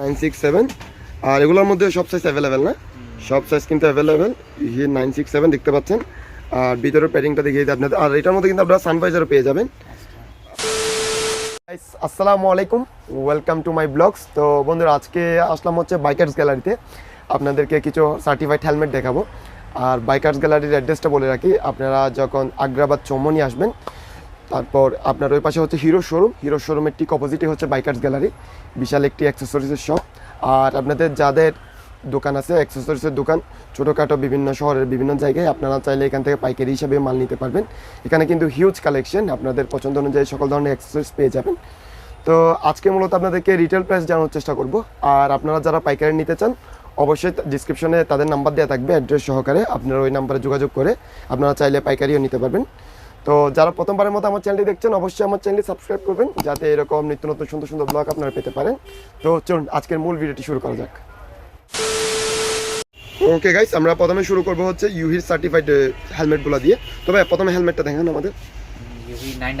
Nine six seven আর এগুলোর মধ্যে সব সাইজ অ্যাভেলেবেল না? সব সাইজ কিন্তু অ্যাভেলেবেল ইয়ে নাইন সিক্স সেভেন দেখতে পাচ্ছেন। আর ভিতরের প্যাডিংটা দেখিয়ে দিই আপনাদের। আর এটার মধ্যে কিন্তু আপনারা সানভাইজারও পেয়ে যাবেন। আসসালামু আলাইকুম। ওয়েলকাম টু মাই ব্লগস তো বন্ধুরা, আজকে আসলাম হচ্ছে বাইকার্স গ্যালারিতে আপনাদেরকে কিছু সার্টিফাইড হেলমেট দেখাবো। আর বাইকার্স গ্যালারির অ্যাড্রেসটা বলে রাখি। আপনারা যখন আগ্রাবাদ চৌমনি আসবেন তারপর আপনার ওই পাশে হচ্ছে হিরো শোরুম হিরো শোরুমের ঠিক অপোজিটে হচ্ছে বাইকার্স গ্যালারি বিশাল একটি অ্যাক্সেসরিজের শপ আর আপনাদের যাদের দোকান আছে অ্যাক্সেসরিজের দোকান, ছোটোখাটো বিভিন্ন শহরের বিভিন্ন জায়গায় আপনারা চাইলে এখান থেকে পাইকারি হিসাবে মাল নিতে পারবেন। এখানে কিন্তু হিউজ কালেকশন আপনাদের পছন্দ অনুযায়ী সকল ধরনের অ্যাক্সেসরিজ পেয়ে যাবেন। তো আজকে মূলত আপনাদেরকে রিটেল প্রাইস জানানোর চেষ্টা করব। আর আপনারা যারা পাইকারি নিতে চান, অবশ্যই ডিসক্রিপশনে তাদের নাম্বার দেওয়া থাকবে অ্যাড্রেস সহকারে। আপনারা ওই নাম্বারে যোগাযোগ করে আপনারা চাইলে পাইকারিও নিতে পারবেন। তো যারা প্রথমবারের মতো আমার চ্যানেলটি দেখছেন অবশ্যই আমার চ্যানেলটি সাবস্ক্রাইব করবেন যাতে এরকম নিত্য নতুন সুন্দর সুন্দর ব্লগ আপনারা পেতে পারেন। তো চলুন আজকের মূল ভিডিওটি শুরু করা যাক। ওকে গাইস আমরা প্রথমে শুরু করব হচ্ছে ইউহির সার্টিফাইড হেলমেটগুলো দিয়ে। তবে প্রথমে হেলমেটটা দেখেন আমাদের। ইউহি নাইন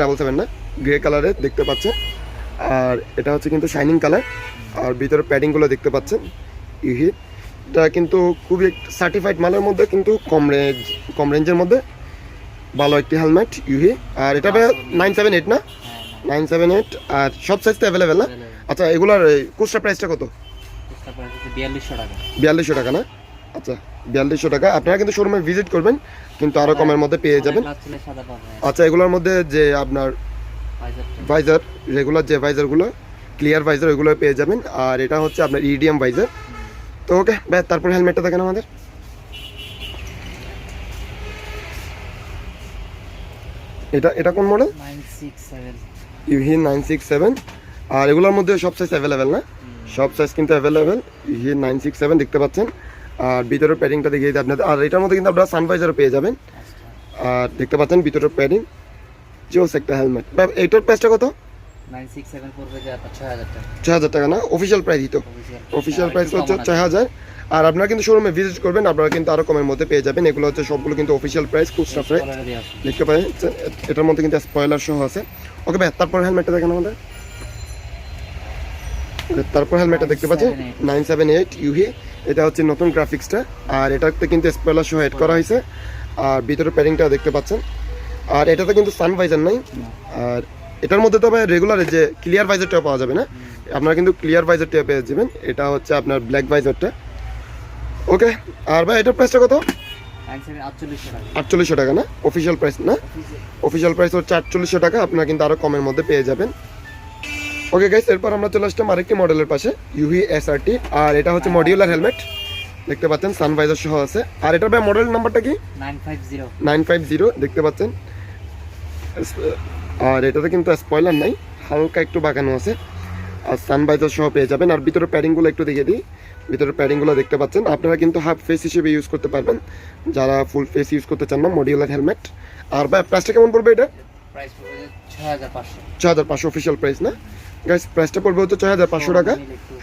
ডাবল সেভেন না? গ্রে কালারের দেখতে পাচ্ছেন। আর এটা হচ্ছে কিন্তু শাইনিং কালার আর ভিতরে প্যাডিংগুলো দেখতে পাচ্ছেন। ইউহি এটা কিন্তু খুবই সার্টিফাইড মালের মধ্যে কিন্তু কম রেঞ্জ কম রেঞ্জের মধ্যে। ভালো একটি হেলমেট ইউহি। আর এটা নাইন সেভেন এইট না? নাইন সেভেন এইট আর সব সাইজ তো অ্যাভেলেবেল না? আচ্ছা এগুলার খুচরা প্রাইসটা কত? বিয়াল্লিশশো টাকা। বিয়াল্লিশশো টাকা না? আচ্ছা বিয়াল্লিশশো টাকা। আপনারা কিন্তু শোরুমে ভিজিট করবেন কিন্তু আরও কমের মধ্যে পেয়ে যাবেন। আচ্ছা এগুলোর মধ্যে যে আপনার ভাইজার রেগুলার যে ভাইজারগুলো ক্লিয়ার ভাইজার ওইগুলো পেয়ে যাবেন। আর এটা হচ্ছে আপনার E ইডিএম ভাইজার তো ওকে ব্যাস তারপর হেলমেটটা দেখেন আমাদের। এটা এটা কোন model 967 Yohe nine six seven আর এগুলোর মধ্যে সব সাইজ অ্যাভেলেবেল না? সব সাইজ কিন্তু available Yohe nine six seven দেখতে পাচ্ছেন। আর ভিতরের প্যাডিংটা দেখিয়ে দিই আপনাদের। আর এটার মধ্যে কিন্তু আপনারা সানভাইজারও পেয়ে যাবেন। আচ্ছা। আর দেখতে পাচ্ছেন ভিতরের প্যাডিং জোস একটা হেলমেট এইটার প্রাইসটা কত? 967 পড়বে যে 6000 টাকা। ছয় হাজার টাকা না? অফিসিয়াল প্রাইসই তো। অফিসিয়াল অফিসিয়াল প্রাইস হচ্ছে ছয় হাজার। আর আপনারা কিন্তু শোরুমে ভিজিট করবেন আপনারা কিন্তু আরও কমের মধ্যে পেয়ে যাবেন। এগুলো হচ্ছে সবগুলো কিন্তু অফিসিয়াল প্রাইস খুচরা প্রাইস দেখতে পাই এটার মধ্যে কিন্তু স্পয়লার সহ আছে। ওকে ভাই তারপর হেলমেটটা দেখেন আমাদের। তারপর হেলমেটটা দেখতে পাচ্ছেন নাইন সেভেন এইট ইউহি এটা হচ্ছে নতুন গ্রাফিক্সটা আর এটাতে কিন্তু স্পয়লার সহ এড করা হয়েছে। আর ভিতরে প্যাডিংটা দেখতে পাচ্ছেন। আর এটাতে কিন্তু সানভাইজার নাই। আর এটার মধ্যে তবে রেগুলার যে ক্লিয়ার ভাইজারটা পাওয়া যাবে না। আপনারা কিন্তু ক্লিয়ার ভাইজারটা পেয়ে যাবেন। এটা হচ্ছে আপনার ব্ল্যাক ভাইজারটা ওকে আর ভাই এটার প্রাইসটা কত? আটচল্লিশশো টাকা। না? অফিসিয়াল প্রাইস না? অফিসিয়াল প্রাইস হচ্ছে আটচল্লিশশো টাকা আপনারা কিন্তু আরও কমের মধ্যে পেয়ে যাবেন। ওকে গাইস এরপর আমরা চলে আসলাম আরেকটি মডেলের পাশে ইউভি এসআরটি আর এটা হচ্ছে মডিউলার হেলমেট দেখতে পাচ্ছেন সানভাইজার সহ আছে। আর এটার ভাই মডেল নাম্বারটা কি? Nine five zero. দেখতে পাচ্ছেন। আর এটাতে কিন্তু স্পয়লার নাই হালকা একটু বাগানো আছে। আর সানভাইজার সহ পেয়ে যাবেন। আর ভিতরে প্যাডিংগুলো একটু দেখিয়ে দিই। ভিতরে প্যাডিংগুলো দেখতে পাচ্ছেন। আপনারা কিন্তু হাফ ফেস হিসেবে ইউজ করতে পারবেন। যারা ফুল ফেস ইউজ করতে চান না মডিউলার হেলমেট আর ভাই প্রাইসটা কেমন পড়বে এটা? প্রাইস পড়বে যে 6500 ছয় হাজার পাঁচশো অফিসিয়াল প্রাইস না? গাইস প্রাইসটা পড়বে হচ্ছে ছয় হাজার পাঁচশো টাকা।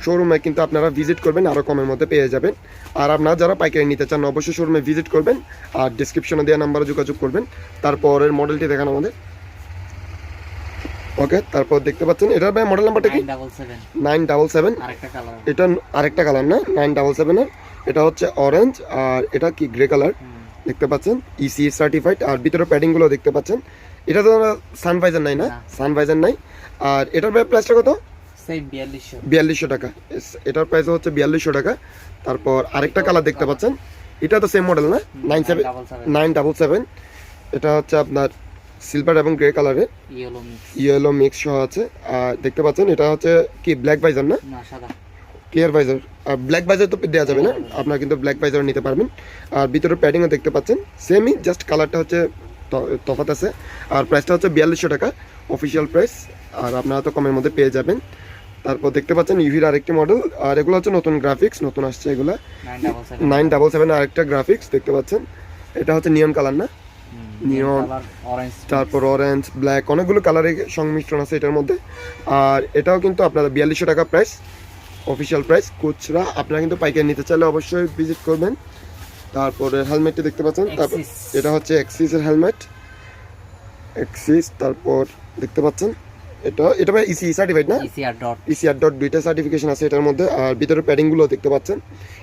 শোরুমে কিন্তু আপনারা ভিজিট করবেন আরও কমের মধ্যে পেয়ে যাবেন। আর আপনারা যারা পাইকারি নিতে চান অবশ্যই শোরুমে ভিজিট করবেন। আর ডিসক্রিপশনে দেওয়া নাম্বারে যোগাযোগ করবেন। তারপরের মডেলটি দেখান আমাদের। ওকে তারপর দেখতে পাচ্ছেন এটার ভাই মডেল নাম্বারটা কি? 977 নাইন ডাবল সেভেন আরেকটা কালার এটা আরেকটা কালার না? নাইন ডাবল সেভেনের এটা হচ্ছে অরেঞ্জ আর এটা কি গ্রে কালার দেখতে পাচ্ছেন E ইসি সার্টিফাইড আর ভিতরে প্যাডিংগুলো দেখতে পাচ্ছেন। এটা তো সানভাইজার নাই না। সানভাইজার নাই। আর এটার ভাই প্রাইসটা কত? বিয়াল্লিশশো। টাকা। এটার প্রাইস হচ্ছে বিয়াল্লিশশো টাকা। তারপর আরেকটা কালার দেখতে পাচ্ছেন। এটা তো সেম মডেল না? Nine seven 977 nine double seven এটা হচ্ছে আপনার সিলভার এবং গ্রে কালারে ইয়েলো মিক্স ইয়েলো মিক্স সহ আছে। আর দেখতে পাচ্ছেন এটা হচ্ছে কি ব্ল্যাক ভাইজার না? না সাদা। ক্লিয়ার ভাইজার আর ব্ল্যাক ভাইজার তো দেওয়া যাবে না আপনারা কিন্তু ব্ল্যাক ভাইজার নিতে পারবেন। আর ভিতরে প্যাডিংও দেখতে পাচ্ছেন সেমই জাস্ট কালারটা হচ্ছে ত- তফাৎ আছে। আর প্রাইসটা হচ্ছে বিয়াল্লিশশো টাকা অফিসিয়াল প্রাইস আর আপনারা তো কমের মধ্যে পেয়ে যাবেন। তারপর দেখতে পাচ্ছেন ইভির আরেকটি মডেল আর এগুলো হচ্ছে নতুন গ্রাফিক্স নতুন আসছে এগুলা। নাইন ডাবল সেভেন আরেকটা গ্রাফিক্স দেখতে পাচ্ছেন। এটা হচ্ছে নিয়ন কালার না? অরেঞ্জ তারপর অরেঞ্জ ব্ল্যাক অনেকগুলো কালারের সংমিশ্রণ আছে এটার মধ্যে। আর এটাও কিন্তু আপনারা বিয়াল্লিশশো টাকা প্রাইস অফিসিয়াল প্রাইস খুচরা। আপনারা কিন্তু পাইকারি নিতে চাইলে অবশ্যই ভিজিট করবেন। তারপরে হেলমেটটি দেখতে পাচ্ছেন তারপর এটা হচ্ছে এক্সিসের হেলমেট এক্সিস তারপর দেখতে পাচ্ছেন এটা এটা ভাই ইসি সার্টিফাইড না? ইসিআর ডট ইসিআর ডট দুইটা সার্টিফিকেশন আছে এটার মধ্যে। আর ভিতরে প্যাডিংগুলো দেখতে পাচ্ছেন।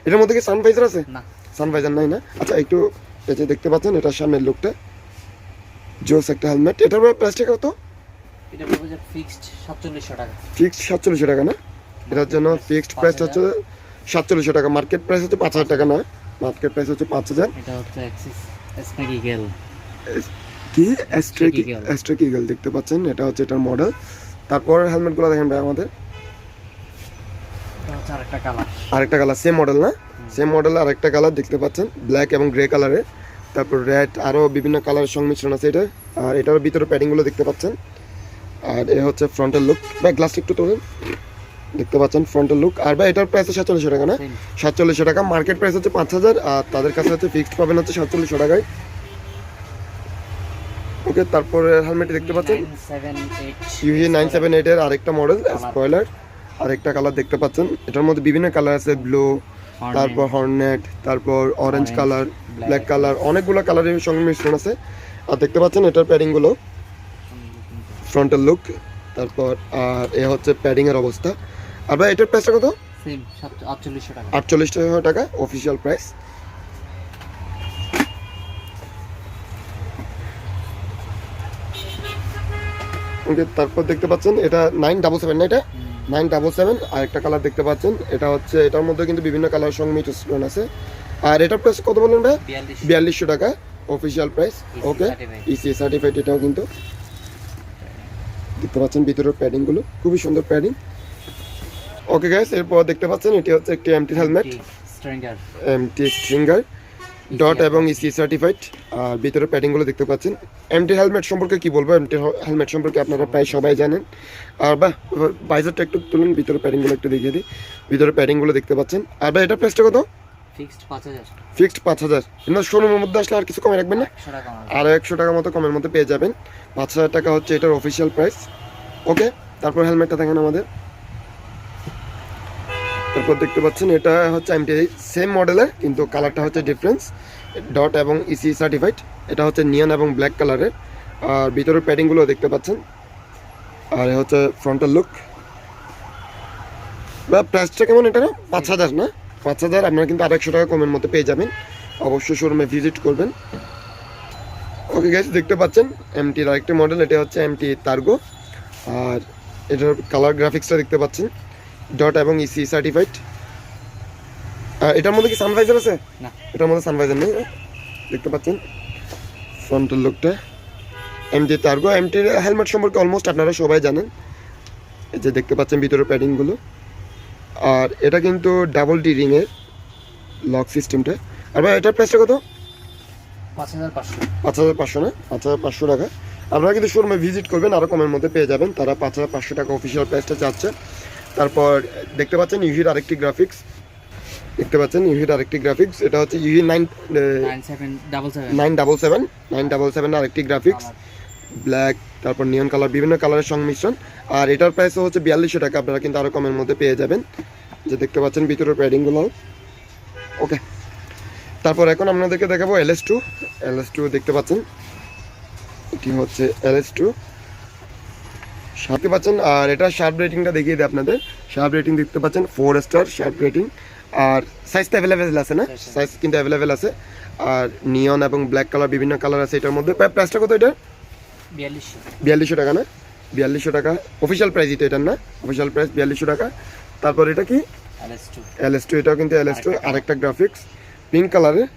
এটার মধ্যে কি সানভাইজার আছে? না। সানভাইজার নাই না? আচ্ছা একটু এই যে দেখতে পাচ্ছেন এটা সামনের লুকটা জোস একটা হেলমেট এটার প্রাইসটা কত? এটা পড়বে ফিক্সড সাতচল্লিশশো টাকা। ফিক্সড সাতচল্লিশশো টাকা না? এটার জন্য ফিক্সড প্রাইস হচ্ছে সাতচল্লিশশো টাকা মার্কেট প্রাইস হচ্ছে পাঁচ হাজার টাকা না মার্কেট প্রাইস হচ্ছে পাঁচ হাজার। এটা হচ্ছে অ্যাক্সিস কি? দেখতে পাচ্ছেন এটা হচ্ছে এটার মডেল তারপর হেলমেটগুলো দেখেন ভাই আমাদের। আরেকটা কালার আরেকটা কালার সেম মডেল না? সেম মডেল আরেকটা কালার দেখতে পাচ্ছেন ব্ল্যাক এবং গ্রে কালারে তারপর রেড আরও বিভিন্ন কালারের সংমিশ্রণ আছে এটা। আর এটার ভিতরে প্যাডিংগুলো দেখতে পাচ্ছেন। আর এ হচ্ছে ফ্রন্টের লুক বা গ্লাসটা একটু তোলেন। দেখতে পাচ্ছেন ফ্রন্টের লুক আর ভাই এটার প্রাইস সাতচল্লিশশো টাকা না? সাতচল্লিশশো টাকা। মার্কেট প্রাইস হচ্ছে পাঁচ হাজার। আর তাদের কাছে হচ্ছে ফিক্সড পাবেন হচ্ছে সাতচল্লিশশো টাকায়। ওকে তারপরে হেলমেট দেখতে পাচ্ছেন। ইউহি নাইন সেভেন এইটের আরেকটা মডেল স্পয়লার আরেকটা কালার দেখতে পাচ্ছেন। এটার মধ্যে বিভিন্ন কালার আছে ব্লু তারপর হর্নেট তারপর অরেঞ্জ কালার ব্ল্যাক কালার অনেকগুলো কালারের সঙ্গে মিশ্রণ আছে। আর দেখতে পাচ্ছেন এটার প্যাডিংগুলো ফ্রন্টের লুক তারপর আর এ হচ্ছে প্যাডিং এর অবস্থা। আর ভাই এটার প্রাইসটা কত? সেম আটচল্লিশশো টাকা। আটচল্লিশ টাকা অফিসিয়াল প্রাইস ওকে তারপর দেখতে পাচ্ছেন এটা নাইন ডাবল সেভেন না এটা? নাইন ডাবল সেভেন আর একটা কালার দেখতে পাচ্ছেন। এটা হচ্ছে এটার মধ্যে কিন্তু বিভিন্ন কালার সঙ্গে মিশ্রণ আছে। আর এটার প্রাইস কত বললেন ভাই? বিয়াল্লিশশো। টাকা official price okay EC certified এটাও কিন্তু। দেখতে পাচ্ছেন ভিতরের প্যাডিংগুলো খুবই সুন্দর প্যাডিং ওকে গাইস এরপর দেখতে পাচ্ছেন এটি হচ্ছে একটি MT helmet Stinger MT Stinger dot এবং ইসি সার্টিফাইড আর ভিতরে প্যাডিংগুলো দেখতে পাচ্ছেন। এমটি হেলমেট সম্পর্কে কি বলব? এমটি হেলমেট সম্পর্কে আপনারা প্রায় সবাই জানেন। আর বাহ বাইজারটা একটু তুলুন ভিতরে প্যাডিংগুলো একটু দেখিয়ে দিই। ভিতরে প্যাডিংগুলো দেখতে পাচ্ছেন। আর ভাই এটা প্রাইসটা কত? ফিক্সড পাঁচ হাজার। ফিক্সড পাঁচ হাজার। কিন্তু শোরুমের মধ্যে আসলে আর কিছু কমে রাখবেন না। আর একশো টাকা মতো কমের মধ্যে পেয়ে যাবেন। পাঁচ হাজার টাকা হচ্ছে এটার অফিসিয়াল প্রাইস ওকে তারপর হেলমেটটা দেখেন আমাদের। তারপর দেখতে পাচ্ছেন, এটা হচ্ছে এমটি সেম মডেলের কিন্তু কালারটা হচ্ছে ডিফারেন্স ডট এবং E ইসি সার্টিফাইড এটা হচ্ছে নিয়ন এবং ব্ল্যাক কালারের আর ভিতরের প্যাডিংগুলো দেখতে পাচ্ছেন। আর হচ্ছে ফ্রন্টাল লুক বা প্রাইসটা কেমন এটা না? পাঁচ হাজার না? পাঁচ হাজার, আপনারা কিন্তু একশো টাকা কমের মধ্যে পেয়ে যাবেন। অবশ্যই শোরুমে ভিজিট করবেন। ওকে গাইস দেখতে পাচ্ছেন এমটির আরেকটি মডেল এটা হচ্ছে এমটি তার্গো আর এটার কালার গ্রাফিক্সটা দেখতে পাচ্ছেন। ডট এবং E ইসি সার্টিফাইড এটার মধ্যে কি সানভাইজার আছে? না। এটার মধ্যে সানভাইজার নেই দেখতে পাচ্ছেন? ফ্রন্টের লুকটা এমটি তার্গো এমটির হেলমেট সম্পর্কে অলমোস্ট আপনারা সবাই জানেন। এই যে দেখতে পাচ্ছেন ভিতরে প্যাডিংগুলো আর এটা কিন্তু ডাবল ডি রিংয়ের লক সিস্টেমটা আর ভাই এটার প্রাইসটা কত? পাঁচ হাজার পাঁচশো। পাঁচ হাজার পাঁচশো না? পাঁচ হাজার পাঁচশো টাকা। আপনারা কিন্তু শোরুমে ভিজিট করবেন আরও কমের মধ্যে পেয়ে যাবেন। তারা পাঁচ হাজার পাঁচশো টাকা অফিসিয়াল প্রাইসটা চাচ্ছে। তারপর দেখতে পাচ্ছেন ইউহির আরেকটি গ্রাফিক্স দেখতে পাচ্ছেন ইউহির আরেকটি গ্রাফিক্স এটা হচ্ছে Yohe nine nine double seven nine double seven আরেকটি গ্রাফিক্স ব্ল্যাক তারপর নিয়ন কালার বিভিন্ন কালারের সংমিশ্রণ। আর এটার প্রাইসও হচ্ছে বিয়াল্লিশশো টাকা আপনারা কিন্তু আরও কমের মধ্যে পেয়ে যাবেন। যে দেখতে পাচ্ছেন ভিতরের প্যাডিংগুলো ওকে তারপর এখন আপনাদেরকে দেখাবো L S two L S two দেখতে পাচ্ছেন। এটি হচ্ছে এল এস টু দেখতে পাচ্ছেন আর এটা শার্প রেটিংটা দেখিয়ে দিই আপনাদের। শার্প রেটিং দেখতে পাচ্ছেন ফোর স্টার শার্প রেটিং আর সাইজটা অ্যাভেলেবেল আছে না? সাইজ কিন্তু অ্যাভেলেবেল আছে। আর নিয়ন এবং ব্ল্যাক কালার বিভিন্ন কালার আছে এটার মধ্যে। প্রাইসটা কত এটা বিয়াল্লিশশো। বিয়াল্লিশশো টাকা না? বিয়াল্লিশশো টাকা। অফিসিয়াল প্রাইস এটা এটার না? অফিসিয়াল প্রাইস বিয়াল্লিশশো টাকা। তারপর এটা কি? এল এস টু এটাও কিন্তু এল এস টু আরেকটা গ্রাফিক্স পিঙ্ক কালারের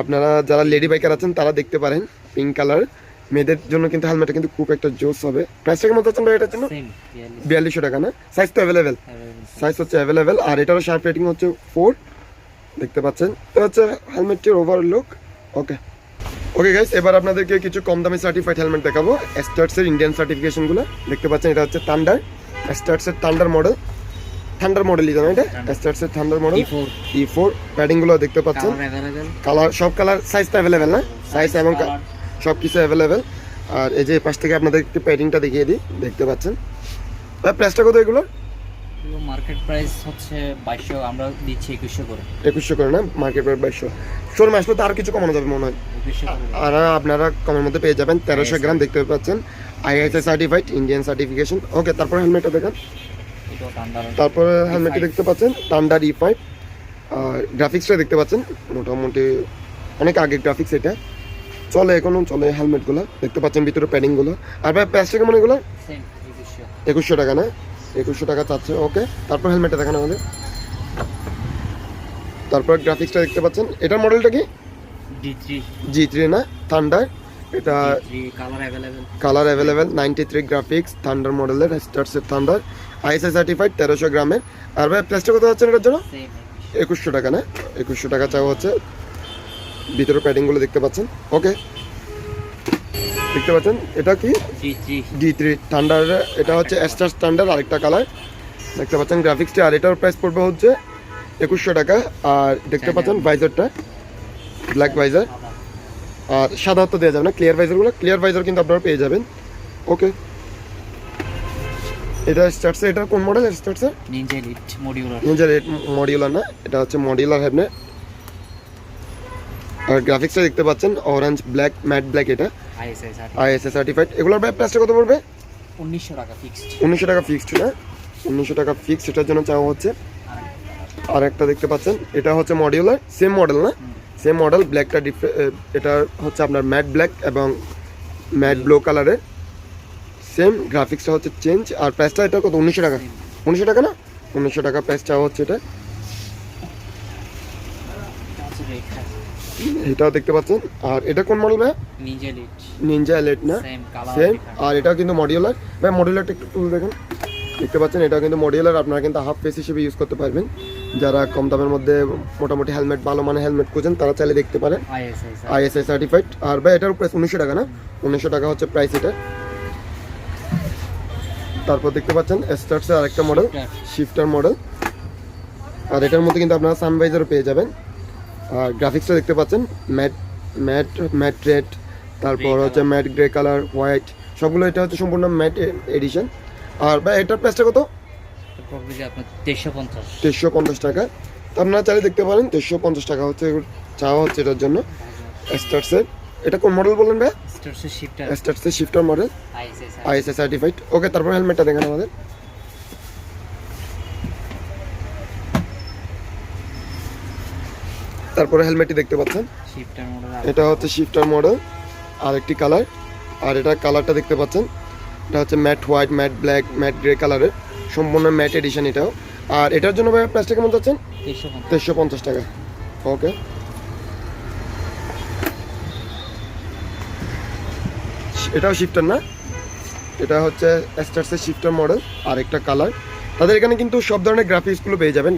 আপনারা যারা লেডি বাইকার আছেন তারা দেখতে পারেন পিঙ্ক কালার মেয়েদের জন্য কিন্তু হেলমেটটা কিন্তু খুব একটা জোস হবে। প্রাইসটা কেমন চাচ্ছেন ভাই এটার জন্য? বিয়াল্লিশশো টাকা না? সাইজ তো অ্যাভেলেবেল সাইজ হচ্ছে অ্যাভেলেবেল আর এটারও শার্প রেটিং হচ্ছে ফোর দেখতে পাচ্ছেন? তো হচ্ছে হেলমেটটির over look okay okay guys এবার আপনাদেরকে কিছু কম দামি সার্টিফাইড হেলমেট দেখাবো। স্টার্টসের ইন্ডিয়ান সার্টিফিকেশনগুলো দেখতে পাচ্ছেন এটা হচ্ছে থান্ডার স্টার্টসের থান্ডার মডেল থান্ডার মডেলই জানো এটা? স্টার্টসের থান্ডার মডেল ই ফোর প্যাডিংগুলো দেখতে পাচ্ছেন। কালার সব কালার সাইজ তো অ্যাভেলেবেল না? সাইজ এবং সব কিছু অ্যাভেলেবেল আর এই যে পাশ থেকে আপনাদের একটু প্যাডিংটা দেখিয়ে দিই দেখতে পাচ্ছেন। প্রাইসটা কত এগুলো? মার্কেট প্রাইস হচ্ছে বাইশশো আমরা দিচ্ছি একুশশো করে। একুশশো করে না? মার্কেট প্রাইস বাইশশো। শোরুমে আসলে তো আর কিছু কমানো যাবে মনে হয়। আর আপনারা কমের মধ্যে পেয়ে যাবেন তেরোশো গ্রাম দেখতে পাচ্ছেন। সার্টিফাইড ইন্ডিয়ান সার্টিফিকেশন ওকে তারপর হেলমেটটা দেখেন। তারপরে হেলমেটটি দেখতে পাচ্ছেন টান্ডার ই ফাইভ আর গ্রাফিক্সটা দেখতে পাচ্ছেন মোটামুটি অনেক আগে গ্রাফিক্স এটা। চলে এখনও চলে হেলমেটগুলো। দেখতে পাচ্ছেন ভিতরে প্যাডিংগুলো। আর ভাই প্যাসটা কেমন এগুলো? একুশশো। টাকা না? একুশশো টাকা চাচ্ছে ওকে তারপর হেলমেটটা দেখানো আমাদের। তারপর গ্রাফিক্সটা দেখতে পাচ্ছেন। এটার মডেলটা কি? জি থ্রি না? থান্ডার এটা colour available ninety three graphics thunder মডেলের স্টার্সের থান্ডার আইএসআই সার্টিফাইড তেরোশো গ্রামের। আর ভাই প্রাইসটা কত হচ্ছে এটার জন্য? একুশশো টাকা না? একুশশো টাকা চাওয়া হচ্ছে। ভিতরে প্যাডিংগুলো দেখতে পাচ্ছেন? ওকে দেখতে পাচ্ছেন? এটা কি? ডি থ্রি থান্ডার এটা হচ্ছে এক্সট্রা স্ট্যান্ডার্ড আরেকটা কালার দেখতে পাচ্ছেন গ্রাফিক্সটা আর এটার প্রাইস পড়বে হচ্ছে একুশশো টাকা। আর দেখতে পাচ্ছেন ভাইজারটা ব্ল্যাক ভাইজার আর সাদা তো দেওয়া যাবে না ক্লিয়ার ভাইজারগুলো ক্লিয়ার ভাইজার কিন্তু আপনারা পেয়ে যাবেন। ওকে এটা স্টার্টসে এটা কোন মডেল স্টার্টসে নিনজা এলিট মডিউলার নিজের মডিউলার না এটা হচ্ছে মডিউলার হ্যাবনে আর গ্রাফিক্সটা দেখতে পাচ্ছেন অরেঞ্জ ব্ল্যাক ম্যাট ব্ল্যাক এটা। আইএসএ সার্টিফাইড এগুলোর প্রাইসটা কত পড়বে? উনিশশো টাকা ফিক্সড উনিশশো টাকা ফিক্সড না? উনিশশো টাকা ফিক্সড এটার জন্য চাওয়া হচ্ছে। আর একটা দেখতে পাচ্ছেন এটা হচ্ছে মডিউলার সেম মডেল না? সেম মডেল ব্ল্যাকটা এটা হচ্ছে আপনার ম্যাট ব্ল্যাক এবং ম্যাট ব্লু কালারের সেম গ্রাফিক্সটা হচ্ছে চেঞ্জ আর প্রাইসটা এটা কত? উনিশশো টাকা। উনিশশো টাকা না? উনিশশো টাকা প্রাইস চাওয়া হচ্ছে এটা হচ্ছে রেডটা এটাও দেখতে পাচ্ছেন। আর এটা কোন মডেল ভাই নিনজা এলিট না? সেম আর এটাও কিন্তু মডিউলার ভাই মডিউলারটা একটু তুলে দেখেন। দেখতে পাচ্ছেন এটাও কিন্তু মডিউলার আপনারা কিন্তু হাফ পেস হিসেবে ইউজ করতে পারবেন। যারা কম দামের মধ্যে মোটামুটি হেলমেট ভালো মানে হেলমেট খুঁজেন তারা চাইলে দেখতে পারেন। আইএসআই সার্টিফাইড আর ভাই এটার প্রাইস উনিশশো টাকা না? উনিশশো টাকা হচ্ছে প্রাইস এটা। তারপর দেখতে পাচ্ছেন স্টার্টসের আরেকটা মডেল শিফটার মডেল আর এটার মধ্যে কিন্তু আপনারা সানভাইজারও পেয়ে যাবেন। গ্রাফিক্সটা দেখতে পাচ্ছেন ম্যাট ম্যাট ম্যাট রেড তারপর হচ্ছে ম্যাট গ্রে কালার হোয়াইট সবগুলো এটা হচ্ছে সম্পূর্ণ ম্যাট এডিশন আর ভাই এটার প্রাইসটা কত? তেইশশো পঞ্চাশ। টাকা। আপনারা চাইলে দেখতে পারেন তেইশশো পঞ্চাশ টাকা হচ্ছে চাওয়া হচ্ছে এটার জন্য। স্টার্টসের এটা কোন মডেল বললেন ভাই? স্টার্সের shifter স্টার্টসের shifter model ISI certified okay তারপর হেলমেটটা দেখেন আমাদের। তারপরে হেলমেটটি দেখতে পাচ্ছেন। এটা হচ্ছে শিফটার মডেল আর একটি কালার আর এটা কালারটা দেখতে পাচ্ছেন। এটা হচ্ছে matte white matte black matte grey কালারের সম্পূর্ণ ম্যাট এডিশন এটাও। আর এটার জন্য ভাই প্রাইসটা কেমন যাচ্ছেন তেইশশো পঞ্চাশ। পঞ্চাশ টাকা। ওকে এটাও শিফটার না? এটা হচ্ছে স্টার্সের শিফটার মডেল আর একটা কালার তাদের এখানে কিন্তু সব ধরনের গ্রাফিক্সগুলো পেয়ে যাবেন।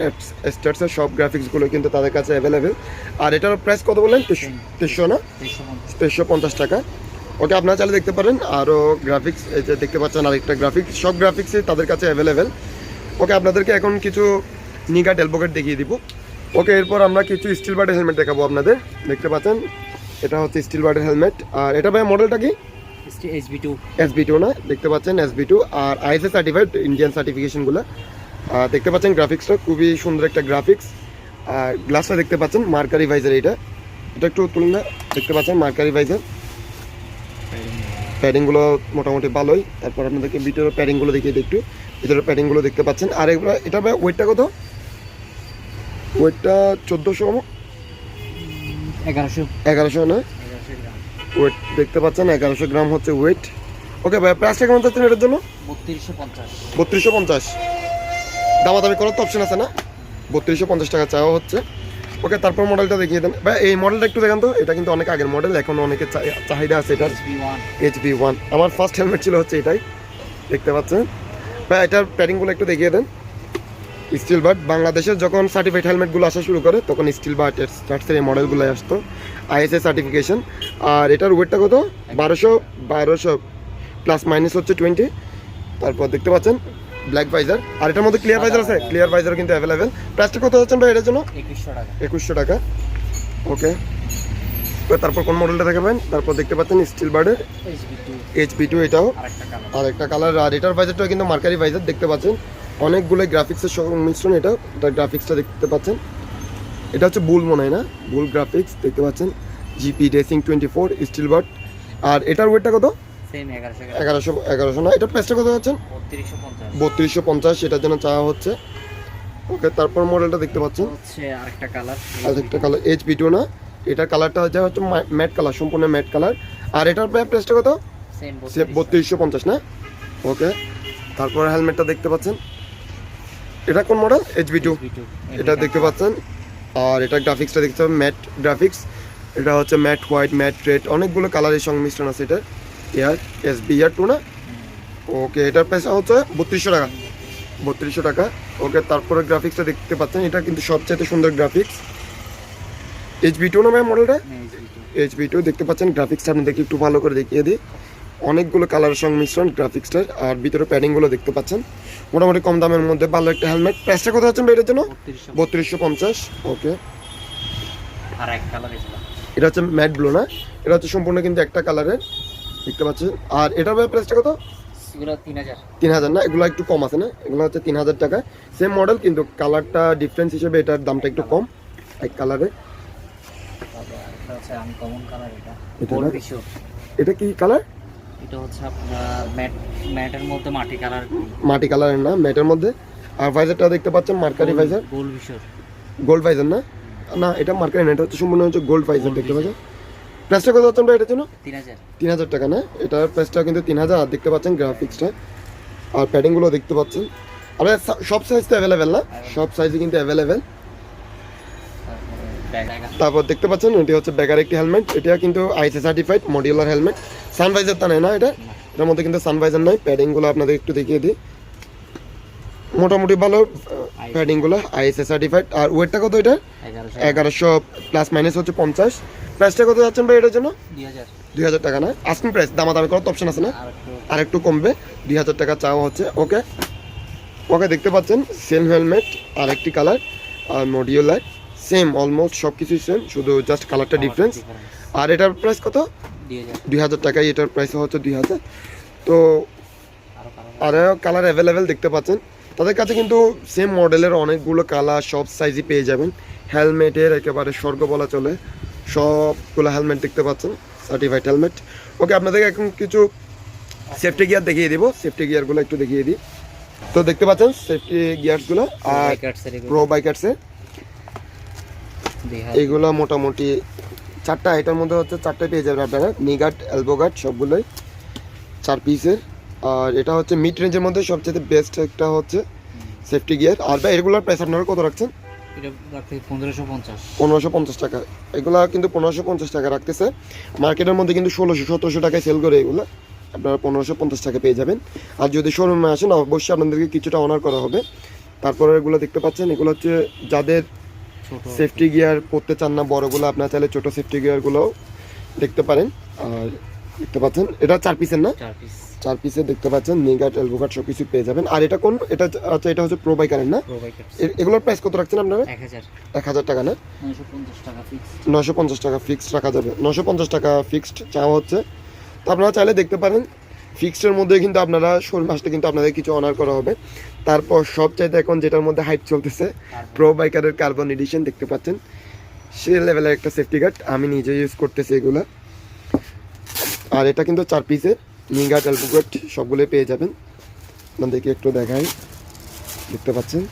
স্টার্সের সব গ্রাফিক্সগুলো কিন্তু তাদের কাছে অ্যাভেলেবেল আর এটার প্রাইস কত বললেন? তেইশশো না? তেইশশো পঞ্চাশ। টাকা। ওকে আপনারা চাইলে দেখতে পারেন আরও গ্রাফিক্স এই যে দেখতে পাচ্ছেন আরেকটা গ্রাফিক্স সব গ্রাফিক্সই তাদের কাছে অ্যাভেলেবেল ওকে আপনাদেরকে এখন কিছু নিগা টেলপকেট দেখিয়ে দিব। ওকে এরপর আমরা কিছু স্টিল বার্ডের হেলমেট দেখাবো আপনাদের। দেখতে পাচ্ছেন এটা হচ্ছে স্টিল বার্ডের হেলমেট আর এটা ভাই মডেলটা কি? এইচবি টু না দেখতে পাচ্ছেন এস বি টু আর আইএসএ সার্টিফাইড ইন্ডিয়ান সার্টিফিকেশনগুলো আর দেখতে পাচ্ছেন গ্রাফিক্সটা খুবই সুন্দর একটা গ্রাফিক্স আর গ্লাসটা দেখতে পাচ্ছেন মার্কারি ভাইজার এটা এটা একটু তুলুন না দেখতে পাচ্ছেন মার্কারি ভাইজার প্যাডিংগুলো মোটামুটি ভালোই। তারপর আপনাদেরকে ভিতরের প্যাডিংগুলো দেখিয়ে একটু। ভিতরের প্যাডিংগুলো দেখতে পাচ্ছেন। আর এগুলো এটা ওয়েটটা কত? ওয়েটটা চোদ্দোশো। এগারোশো। এগারোশো না? ওয়েট দেখতে পাচ্ছেন এগারোশো গ্রাম হচ্ছে ওয়েট ওকে ভাই প্রাইসটা কেমন চাচ্ছেন এটার জন্য? বত্রিশশো পঞ্চাশ। বত্রিশশো পঞ্চাশ। দামাদামি করার তো অপশন আছে না? বত্রিশশো পঞ্চাশ টাকা চাওয়া হচ্ছে। ওকে তারপর মডেলটা দেখিয়ে দেন। ভাই এই মডেলটা একটু দেখান তো। এটা কিন্তু অনেক আগের মডেল এখন অনেকের চা- চাহিদা আছে এটার। HB one H B one আমার ফার্স্ট হেলমেট ছিল হচ্ছে এটাই। দেখতে পাচ্ছেন। ভাই এটার প্যাডিংগুলো একটু দেখিয়ে দেন। স্টিল বার্ড বাংলাদেশের যখন সার্টিফাইড হেলমেটগুলো আসা শুরু করে তখন স্টিল বার্ড স্টার্টসের এই মডেলগুলো আসতো। আইএসএ সার্টিফিকেশন আর এটার ওয়েটটা কত? বারোশো বারোশো প্লাস মাইনাস হচ্ছে টোয়েন্টি তারপর দেখতে পাচ্ছেন ব্ল্যাক ভাইজার আর এটার মধ্যে ক্লিয়ার ভাইজার আছে? ক্লিয়ার ভাইজার কিন্তু অ্যাভেলেবেল প্রাইসটা কত হচ্ছেন ভাই এটার জন্য? একুশশো টাকা। একুশশো টাকা। ওকে তারপর কোন মডেলটা দেখাবেন? তারপর দেখতে পাচ্ছেন স্টিল বার্ডের এইচপি টু এটাও। আর একটা কালার আর এটার বাজেটটা কিন্তু মার্কারি ভাইজার দেখতে পাচ্ছেন। অনেকগুলো গ্রাফিক্সের সংমিশ্রণ এটা এটা গ্রাফিক্সটা দেখতে পাচ্ছেন। এটা হচ্ছে বুল মনে হয় না? বুল গ্রাফিক্স দেখতে পাচ্ছেন। GP racing twenty four steel but আর এটার ওয়েটটা কত? এগারোশো এগারোশো না? এটার প্রাইসটা কত পাচ্ছেন বত্রিশশো পঞ্চাশ। এটার জন্য চাওয়া হচ্ছে। ওকে তারপর মডেলটা দেখতে পাচ্ছেন। আরেকটা কালার আর একটা কালার এইচ বি টু না? এটার কালারটা হচ্ছে হচ্ছে ম্যাট কালার সম্পূর্ণ ম্যাট কালার আর এটার প্রাইসটা কত? বত্রিশশো। পঞ্চাশ না? ওকে তারপর হেলমেটটা দেখতে পাচ্ছেন। এটা কোন মডেল এইচ বি টু এটা দেখতে পাচ্ছেন। আর এটা গ্রাফিক্সটা দেখতে পাবেন ম্যাট গ্রাফিক্স এটা হচ্ছে ম্যাট হোয়াইট ম্যাট রেড অনেকগুলো কালারের সংমিশ্রণ আছে এটা এয়ার এস বি ইয়ার টু না? ওকে এটার প্রাইস হচ্ছে বত্রিশশো টাকা। বত্রিশশো টাকা। ওকে তারপরে গ্রাফিক্সটা দেখতে পাচ্ছেন। এটা কিন্তু সবচেয়ে সুন্দর গ্রাফিক্স এইচ বি টু না ma'am model H B two দেখতে পাচ্ছেন। গ্রাফিক্সটা আপনি দেখি একটু ভালো করে দেখিয়ে দিই। অনেকগুলো কালার সংমিশ্রণ গ্রাফিক্সটার আর ভিতরে প্যাডিংগুলো দেখতে পাচ্ছেন। মোটামুটি কম দামের মধ্যে ভালো একটা হেলমেট প্রাইসটা কত হচ্ছে এটার জন্য? বত্রিশশো পঞ্চাশ। ওকে এটা হচ্ছে ম্যাট ব্লু না? এটা হচ্ছে সম্পূর্ণ কিন্তু একটা কালারের দেখতে পাচ্ছেন। আর এটার প্রাইসটা কত? তিন হাজার। না? এগুলো একটু কম আছে না? এগুলো হচ্ছে তিন হাজার টাকা। সেম মডেল কিন্তু কালারটা ডিফারেন্স হিসেবে এটার দামটা একটু কম এক কালার এটা। কি কালার এটা হচ্ছে আপনার ম্যাট ম্যাটের মধ্যে মাটি কালার মাটি কালারের না ম্যাটের মধ্যে। আর ভাইজারটা দেখতে পাচ্ছেন মার্কারি ভাইজার। গোল্ড ভাইজার না? না এটা মার্কারি না এটা হচ্ছে সম্পূর্ণ হচ্ছে গোল্ড ভাইজার দেখতে পাচ্ছেন। প্রাইসটা কত হচ্ছে আমরা এটার জন্য? তিন হাজার। টাকা না? এটার প্রাইসটা কিন্তু তিন হাজার আর দেখতে পাচ্ছেন গ্রাফিক্সটা আর প্যাডিংগুলো দেখতে পাচ্ছেন। আর সব সাইজ তো অ্যাভেলেবেল না? সব সাইজই কিন্তু অ্যাভেলেবেল তারপরে দেখতে পাচ্ছেন এটি হচ্ছে ব্যাগার একটি হেলমেট। এটা কিন্তু ISI certified modular helmet. Sun visor তা নেয় না এটা? এটার মধ্যে কিন্তু সানভাইজার নাই। প্যাডিংগুলো আপনাদের একটু দেখিয়ে দিই। মোটামুটি ভালো প্যাডিংগুলো আইএসএ সার্টিফাইড আর ওয়েটটা কত এটা এগারোশো। প্লাস মাইনাস হচ্ছে পঞ্চাশ। প্রাইসটা কত যাচ্ছেন ভাই এটার জন্য? দুই হাজার। টাকা না? আস্কিং প্রাইস দামাদামি করার তো অপশন আছে না? আর একটু। আর একটু কমবে। দুই হাজার টাকা চাওয়া হচ্ছে। ওকে ওকে দেখতে পাচ্ছেন সেম হেলমেট আর একটি কালার আর মডিউলার সেম অলমোস্ট সব কিছুই সেম শুধু জাস্ট কালারটা ডিফারেন্স আর এটার প্রাইস কত? দুই হাজার। দুই টাকায় এটার প্রাইস হচ্ছে দুই হাজার। তো আরও কালার আরও কালার অ্যাভেলেবেল দেখতে পাচ্ছেন। তাদের কাছে কিন্তু সেম মডেলের অনেকগুলো কালার সব সাইজই পেয়ে যাবেন। হেলমেটের একেবারে স্বর্গ বলা চলে। সবগুলো হেলমেট দেখতে পাচ্ছেন সার্টিফাইড হেলমেট ওকে আপনাদেরকে এখন কিছু সেফটি গিয়ার দেখিয়ে দিব। সেফটি গিয়ারগুলো একটু দেখিয়ে দিই। তো দেখতে পাচ্ছেন সেফটি গিয়ারসগুলো আর প্রো বাইকার্সের এইগুলো মোটামুটি চারটা এটার মধ্যে হচ্ছে চারটে পেয়ে যাবেন আপনারা। নিগার্ড এলবো গার্ড সবগুলোই চার পিসের আর এটা হচ্ছে মিড রেঞ্জের মধ্যে সবচেয়ে বেস্ট একটা হচ্ছে সেফটি গিয়ার আর ভাই এগুলোর প্রাইস আপনারা কত রাখছেন? পনেরোশো পঞ্চাশ। টাকা। এগুলো কিন্তু পনেরোশো পঞ্চাশ টাকা রাখতেছে। মার্কেটের মধ্যে কিন্তু ষোলোশো সতেরোশো টাকায় সেল করে এগুলো। আপনারা পনেরোশো পঞ্চাশ টাকা পেয়ে যাবেন। আর যদি শোরুমে আসেন অবশ্যই আপনাদেরকে কিছুটা অনার করা হবে। তারপরে এগুলো দেখতে পাচ্ছেন এগুলো হচ্ছে যাদের সেফটি গিয়ার পরতে চান না বড়গুলো আপনারা চাইলে ছোট সেফটি গিয়ারগুলোও দেখতে পারেন। আর দেখতে পাচ্ছেন এটা চার পিসের না? চার পিস দেখতে পাচ্ছেন নিগাট এলবোগাট সব কিছু পেয়ে যাবেন। আর এটা কোন এটা আচ্ছা এটা হচ্ছে প্রো বাইকারের না? প্রো বাইকার এগুলোর প্রাইস কত রাখছেন আপনারা? এক হাজার। টাকা না? নশো পঞ্চাশ টাকা ফিক্সড রাখা যাবে। নশো পঞ্চাশ টাকা ফিক্সড চাওয়া হচ্ছে। তো আপনারা চাইলে দেখতে পারেন ফিক্সডের মধ্যে কিন্তু আপনারা শোরুম আসলে কিন্তু আপনাদের কিছু অনার করা হবে। তারপর সবচাইতে এখন যেটার মধ্যে হাইট চলতেছে প্রো বাইকারের কার্বন এডিশন দেখতে পাচ্ছেন। সে লেভেলের একটা সেফটি গার্ড আমি নিজে ইউজ করতেছি এগুলো। আর এটা কিন্তু চার পিসের নিগার্ড অ্যালবুগার্ড সবগুলোই পেয়ে যাবেন। আপনাদেরকে একটু দেখাই দেখতে পাচ্ছেন?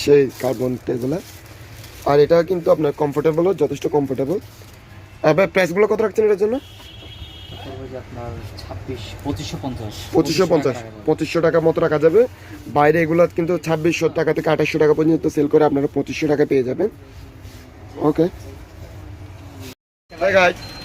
সেই কার্বন এগুলো। আর এটা কিন্তু আপনার কমফোর্টেবলও যথেষ্ট কমফোর্টেবল আবার প্রাইসগুলো কত রাখছেন এটার জন্য? পঁচিশশো পঞ্চাশ। পঁচিশশো টাকা মতো রাখা যাবে। বাইরে এগুলো কিন্তু ছাব্বিশশো টাকা থেকে আঠাশশো টাকা পর্যন্ত সেল করে আপনারা পঁচিশশো টাকা পেয়ে যাবেন। ওকে